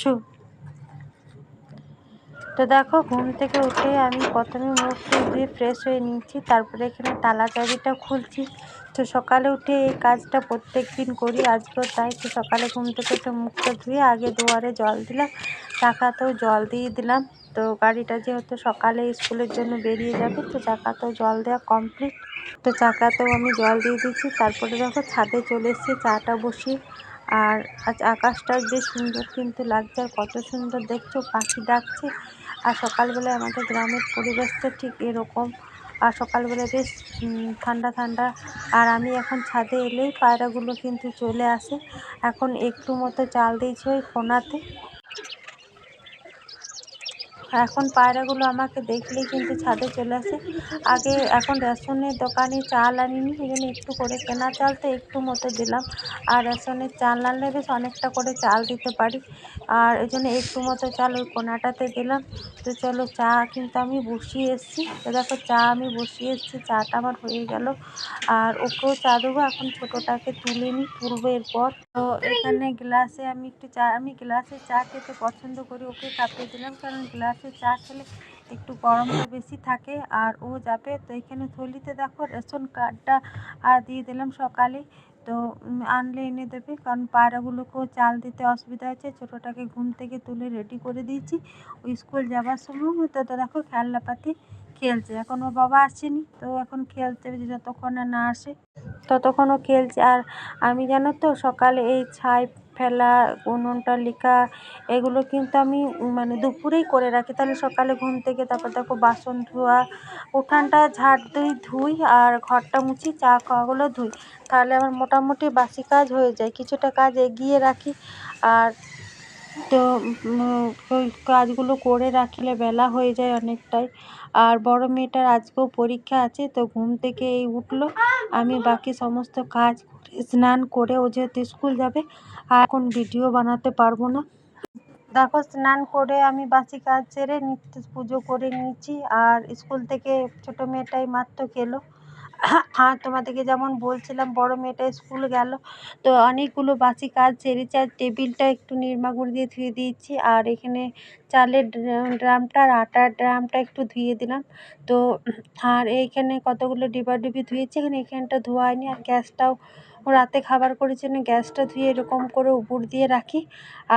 শু। তো দেখো, ঘুম থেকে উঠে আমি প্রথমে মুখ দিয়ে ফ্রেশ হয়ে নিয়েছি, তারপরে এখানে তালা চাবিটা খুলছি। তো সকালে উঠে এই কাজটা প্রত্যেক দিন করি, আজকেও তাই। তো সকালে ঘুম থেকে উঠে মুখটা ধুয়ে আগে দুয়ারে জল দিলাম, চাকাতেও জল দিয়ে দিলাম। তো গাড়িটা যেহেতু সকালে স্কুলের জন্য বেরিয়ে যাবে, তো চাকাতেও জল দেওয়া কমপ্লিট তো চাকাতেও আমি জল দিয়ে দিচ্ছি তারপরে দেখো ছাদে চলে এসেছি চাটা বসিয়ে। আর আজ আকাশটা বেশ সুন্দর কিন্তু লাগছে আর কত সুন্দর দেখছ? পাখি ডাকছে। আর সকালবেলায় আমাদের গ্রামের পরিবেশটা ঠিক এরকম। আর সকালবেলা বেশ ঠান্ডা ঠান্ডা। আর আমি এখন ছাদে এলেই পায়রাগুলো কিন্তু চলে আসে। এখন একটু মতো চাল দিয়েছি ওই কোনাতে। এখন পায়রাগুলো আমাকে দেখলেই কিন্তু ছাদে চলে আসে। আগে এখন রেশনের দোকানে চাল আনিনি জন্য একটু করে কেনা চাল তো একটু মতো দিলাম। আর রেশনের চাল আনলে বেশ অনেকটা করে চাল দিতে পারি। আর এই জন্য একটু মতো চাল ওই কোনাটাতে দিলাম। তো চলো চা কিন্তু আমি বসিয়ে এসেছি। তো দেখো চা আমি বসিয়ে এসেছি, চাটা আমার হয়ে গেল। আর ওকেও চা দেবো, এখন ছোটোটাকে তুলে নিই তুলবো এরপর তো এখানে গ্লাসে আমি একটু চা, আমি গ্লাসে চা খেতে পছন্দ করি, ওকে কাপে দিলাম, কারণ গ্লাসে চা খেলে একটু গরমটা বেশি থাকে আর ও যাবে। তো এখানে থলিতে দেখো রেশন কার্ডটা দিয়ে দিলাম সকালে। তো আনলে এনে দেবে। কারণ পায়রাগুলোকেও চাল দিতে অসুবিধা হচ্ছে। ছোটোটাকে ঘুম থেকে তুলে রেডি করে দিয়েছি। ওই স্কুল যাবার সময় তো দেখো খেলনাপাতি খেলছে। এখন ওর বাবা আসেনি। তো এখন খেলছে যতক্ষণ না আসে, ততক্ষণ ও খেলছে। আর আমি জানো তো সকালে এই ছাই ফেলা উনুনটা লিখা, এগুলো কিন্তু আমি মানে দুপুরেই করে রাখি। তাহলে সকালে ঘুম থেকে তারপর দেখো বাসন ধোয়া, উঠানটা ঝাড় দিই ধুই আর ঘরটা মুছি, চা খাওয়াগুলো ধুই। তাহলে আমার মোটামুটি বাসি কাজ হয়ে যায়। কিছুটা কাজ এগিয়ে রাখি আর তো ওই কাজগুলো করে রাখলে বেলা হয়ে যায় অনেকটাই। আর বড় মেয়েটার আজকেও পরীক্ষা আছে, তো ঘুম থেকে এই উঠল। আমি বাকি সমস্ত কাজ স্নান করে ও যেহেতু স্কুল যাবে, আর এখন ভিডিও বানাতে পারব না। দেখো, স্নান করে আমি বাসি কাজ সেরে নিত্য পুজো করে নিয়েছি, আর স্কুল থেকে ছোটো মেয়েটাই মাত্র গেলো। হ্যাঁ তোমাদেরকে যেমন বলছিলাম, বড় মেয়েটা স্কুল গেল, তো অনেকগুলো বাসি কাজ সেরেছি, আর টেবিলটা একটু নির্মা গুঁড়ি দিয়ে ধুয়ে দিয়েছি, আর এখানে চালের ড্রামটা আর আটার ড্রামটা একটু ধুয়ে দিলাম। তো আর এইখানে কতগুলো ডিবা ডিবি ধুয়েছি, এখানে এখানটা ধোয়া হয়নি, আর গ্যাসটাও রাতে খাবার করার জন্য গ্যাসটা ধুয়ে এরকম করে উপর দিয়ে রাখি।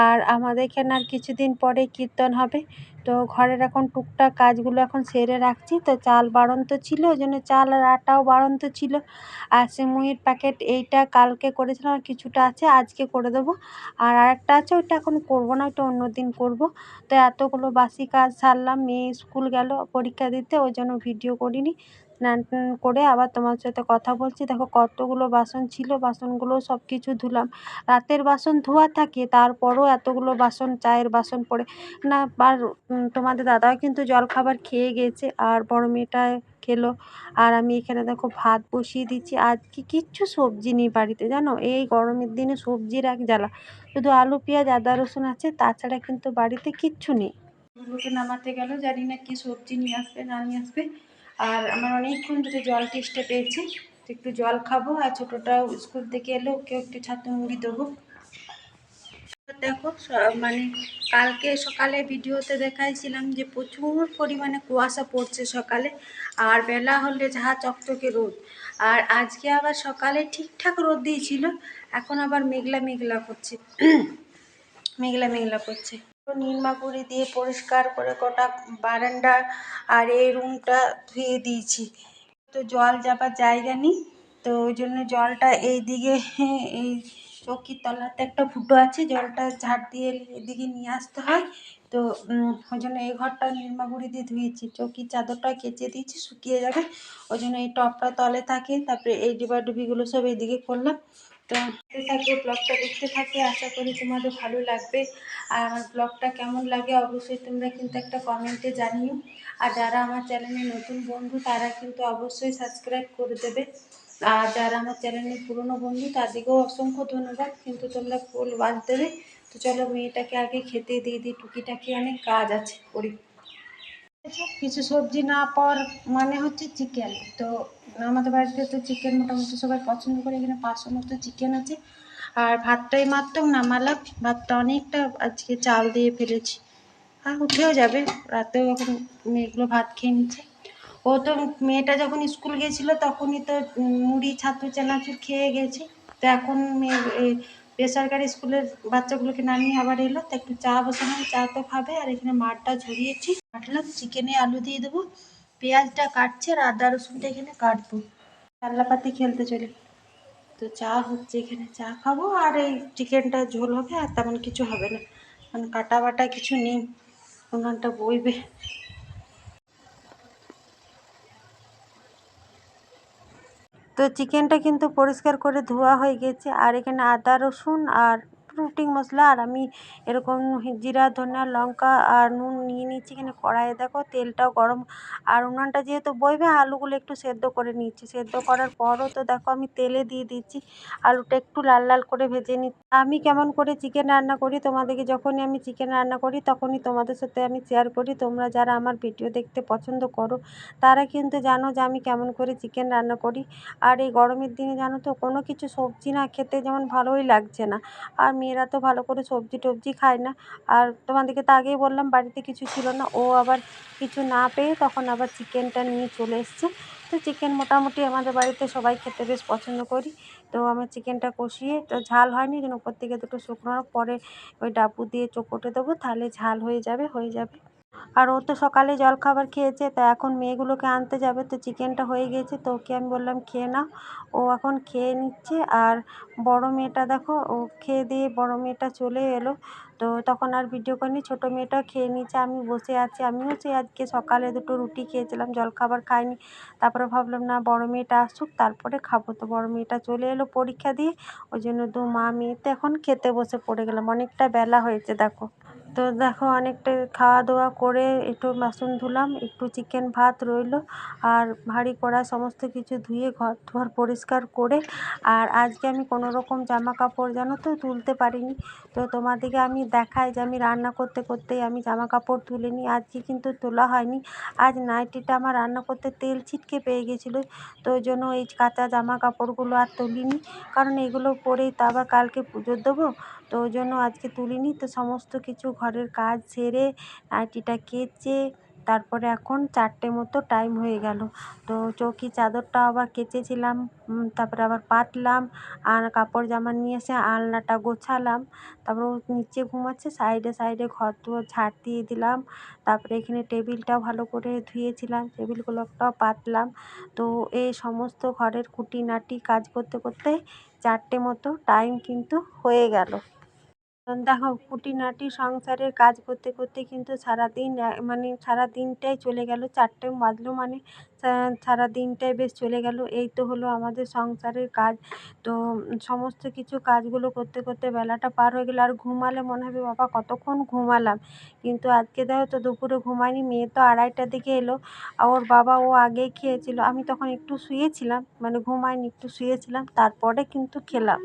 আর আমাদের এখানে আর কিছুদিন পরে কীর্তন হবে। তো ঘরের এখন টুকটাক কাজগুলো এখন সেরে রাখছি। তো চাল বাড়ন্ত ছিল, ওই জন্য চাল আর আটাও বাড়ন্ত ছিল। আর সিমুইয়ের প্যাকেট এইটা কালকে করেছিলাম, আর কিছুটা আছে, আজকে করে দেবো। আর আরেকটা আছে, ওইটা এখন করব না, ওইটা অন্য দিন করব। তো এতগুলো বাসি কাজ সারলাম, মেয়ে স্কুল গেল পরীক্ষা দিতে, ওই জন্য ভিডিও করিনি। স্নান টান করে আবার তোমার সাথে কথা বলছি। দেখো কতগুলো বাসন ছিল, বাসনগুলো সব কিছু ধুলাম। রাতের বাসন ধোয়া থাকে, তারপরও এতগুলো বাসন, চায়ের বাসন পড়ে। না আর তোমাদের দাদাও কিন্তু জলখাবার খেয়ে গেছে আর বড় মেয়েটা খেলো। আর আমি এখানে দেখো ভাত বসিয়ে দিচ্ছি। আজকে কিচ্ছু সবজি নেই বাড়িতে, জানো? এই গরমের দিনে সবজির এক জ্বালা। শুধু আলু, পেঁয়াজ, আদা, রসুন আছে, তাছাড়া কিন্তু বাড়িতে কিচ্ছু নেই। নামাতে গেল, জানি না কি সবজি নিয়ে আসবে, না নিয়ে আসবে। আর আমার অনেকক্ষণ ধরে জল টেস্টে পেয়েছি। একটু জল খাব আর ছোটোটাও স্কুল থেকে এলে ওকে একটু ছাতু মুড়ি দেবো। দেখো মানে কালকে সকালে ভিডিওতে দেখাইছিলাম যে প্রচুর পরিমাণে কুয়াশা পড়ছে সকালে, আর বেলা হলে যাহা চকচকে রোদ। আর আজকে আবার সকালে ঠিকঠাক রোদ দিয়েছিল, এখন আবার মেঘলা মেঘলা করছে। মেঘলা মেঘলা করছে। নির্মাপুরি দিয়ে পরিষ্কার করে গোটা বারান্দা আর এই রুমটা ধুয়ে দিয়েছি। তো জল যাবার জায়গা নেই, তো ওই জন্য জলটা এই দিকে এই চৌকির তলাতে একটা ফুটো আছে, জলটা ঝাড় দিয়ে এদিকে নিয়ে আসতে হয়। তো ওই জন্য এই ঘরটা নির্মাগুড়ি দিয়ে ধুয়েছি। চৌকির চাদরটা কেচে দিয়েছি, শুকিয়ে যাবে। ওই জন্য এই টপটা তলে থাকে, তারপরে এই ডিবাডুবিগুলো সব এইদিকে করলাম। তো থাকবে ব্লগটা দেখতে থাকবে। আশা করি তোমাদের ভালো লাগবে। আর আমার ব্লগটা কেমন লাগে অবশ্যই তোমরা কিন্তু একটা কমেন্টে জানিও। আর যারা আমার চ্যানেলে নতুন বন্ধু, তারা কিন্তু অবশ্যই সাবস্ক্রাইব করে দেবে। আর যারা আমার চ্যানেলের পুরনো বন্ধু, তাদেরকেও অসংখ্য ধন্যবাদ। কিন্তু তোমরা ফুল বাদ দেবে। তো চলো মেয়েটাকে আগে খেতে দিয়ে দিই। টুকিটাকি অনেক কাজ আছে, করি। কিছু সবজি না পাওয়ার মানে হচ্ছে চিকেন তো আমাদের বাড়িতে তো চিকেন মোটামুটি সবাই পছন্দ করে, এখানে পাঁচশো মতো চিকেন আছে। আর ভাতটাই মাত্র নামালাম, ভাতটা অনেকটা আজকে চাল দিয়ে ফেলেছি। আর উঠেও যাবে, রাতেও এখন মেয়েগুলো ভাত খেয়ে নিচ্ছে। ও তো মেয়েটা যখন স্কুল গেছিল, তখনই তো মুড়ি, ছাতু, চানাচুর খেয়ে গেছে। তো এখন মেয়ে বেসরকারি স্কুলের বাচ্চাগুলোকে নামিয়ে আবার এলো, তো একটু চা বসালাম চা তো খাবে। আর এখানে মাঠটা ঝরিয়েছি কাটলাম চিকেনে আলু দিয়ে দেবো। পেঁয়াজটা কাটছে আর আদা রসুনটা এখানে কাটবো। চাল্লাপাতি খেলতে চলে। তো চা হচ্ছে এখানে। চা খাব আর এই চিকেনটা ঝোল হবে আর তেমন কিছু হবে না। মানে কাটা বাটা কিছু নেই, উনানটা বইবে। তো চিকেনটা কিন্তু পরিষ্কার করে ধোয়া হয়ে গেছে। আর এখানে আদা রসুন আর রুটি মশলা আর আমি এরকম জিরা, ধনিয়া, লঙ্কা আর নুন নিয়ে নিচ্ছি এখানে কড়াইয়ে। দেখো, তেলটাও গরম। আর উনানটা যেহেতু বইবে, আলুগুলো একটু সেদ্ধ করে নিচ্ছি। সেদ্ধ করার পরও তো দেখো, আমি তেলে দিয়ে দিচ্ছি। আলুটা একটু লাল লাল করে ভেজে নি। আমি কেমন করে চিকেন রান্না করি, তোমাদেরকে যখনই আমি চিকেন রান্না করি, তখনই তোমাদের সাথে আমি শেয়ার করি। তোমরা যারা আমার ভিডিও দেখতে পছন্দ করো, তারা কিন্তু জানো যে আমি কেমন করে চিকেন রান্না করি। আর এই গরমের দিনে জানো তো, কোনো কিছু সবজি না খেতে যেমন ভালোই লাগছে না। আর মেয়েরা তো ভালো করে সবজি টবজি খায় না। আর তোমাদেরকে তো আগেই বললাম, বাড়িতে কিছু ছিল না। ও আবার কিছু না পেয়ে তখন আবার চিকেনটা নিয়ে চলে এসছে। তো চিকেন মোটামুটি আমাদের বাড়িতে সবাই খেতে বেশ পছন্দ করি। তো আমার চিকেনটা কষিয়ে, তো ঝাল হয়নি, যেন উপর থেকে দুটো শুকনো পরে ওই ডাবু দিয়ে চোপটে দেবো, তাহলে ঝাল হয়ে যাবে হয়ে যাবে। আর ও তো সকালে জলখাবার খেয়েছে, তা এখন মেয়েগুলোকে আনতে যাবে, তো চিকেনটা হয়ে গেছে, তো ওকে আমি বললাম, খেয়ে নাও। ও এখন খেয়ে নিচ্ছে, আর বড় মেয়েটা দেখো, ও খেয়ে দিয়ে বড় মেয়েটা চলে এলো, তো তখন আর ভিডিও করিনি ছোটো মেয়েটাও খেয়ে নিচ্ছে, আমি বসে আছি, আমিও সেই আজকে সকালে দুটো রুটি খেয়েছিলাম, জলখাবার খাইনি, তারপরে ভাবলাম, না, বড় মেয়েটা আসুক, তারপরে খাব। তো বড় মেয়েটা চলে এলো পরীক্ষা দিয়ে, ওই জন্য দু মা মেয়েতে এখন খেতে বসে পড়ে গেলাম, অনেকটা বেলা হয়েছে, দেখো। তো দেখো অনেকটা খাওয়া দাওয়া করে একটু বাসন ধুলাম, একটু চিকেন ভাত রইল, আর ভারী কড়া সমস্ত কিছু ধুয়ে ঘর দুয়ার পরিষ্কার করে, আর আজকে আমি কোনো রকম জামা কাপড় জানো তো তুলতে পারিনি। তো তোমাদেরকে আমি দেখাই যে আমি রান্না করতে করতেই আমি জামা কাপড় তুলে নিই আজকে কিন্তু তোলা হয়নি। আজ নাইটিটা আমার রান্না করতে তেল ছিটকে পেয়ে গেছিল, তো ওই জন্য এই কাঁচা জামা কাপড়গুলো আর তুলিনি, কারণ এগুলো পরেই তো আবার কালকে পুজো দেবো তো ওই জন্য আজকে তুলিনি। তো সমস্ত কিছু ঘরের কাজ সেরে নাইটিটা কেচে তারপরে এখন চারটে মতো টাইম হয়ে গেল। তো চৌকি চাদরটা আবার কেচেছিলাম তারপরে আবার পাতলাম, আর কাপড় জামা নিয়ে এসে আলনাটা গোছালাম। তারপর নিচে ঘুমাচ্ছে, সাইডে সাইডে ঘর দুয়ার ঝাড় দিয়ে দিলাম। তারপরে এখানে টেবিলটাও ভালো করে ধুয়েছিলাম, টেবিলগুলোটাও পাতলাম। তো এই সমস্ত ঘরের খুঁটিনাটি কাজ করতে করতে চারটে মতো টাইম কিন্তু হয়ে গেল। দেখো খুঁটিনাটি সংসারের কাজ করতে করতে কিন্তু সারাদিন মানে সারা দিনটাই চলে গেল। চারটে বাজলো মানে সারা দিনটাই বেশ চলে গেল। এই তো হলো আমাদের সংসারের কাজ। তো সমস্ত কিছু কাজগুলো করতে করতে বেলাটা পার হয়ে গেলো। আর ঘুমালে মনে হবে, বাবা, কতক্ষণ ঘুমালাম? কিন্তু আজকে দেখো তো দুপুরে ঘুমাইনি মেয়ে তো আড়াইটার দিকে এলো। ওর বাবা ও আগেই খেয়েছিল। আমি তখন একটু শুয়েছিলাম মানে ঘুমাইনি একটু শুয়েছিলাম। তারপরে কিন্তু খেলাম।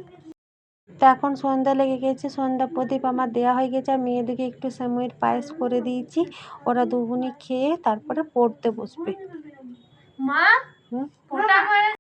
তো এখন সন্ধ্যা লেগে গেছে সন্ধ্যা প্রদীপ আমার দেওয়া হয়ে গেছে আর মেয়েদেরকে একটু সময়ের পায়েস করে দিয়েছি। ওরা দুগুনি খেয়ে তারপরে পড়তে বসবে। মা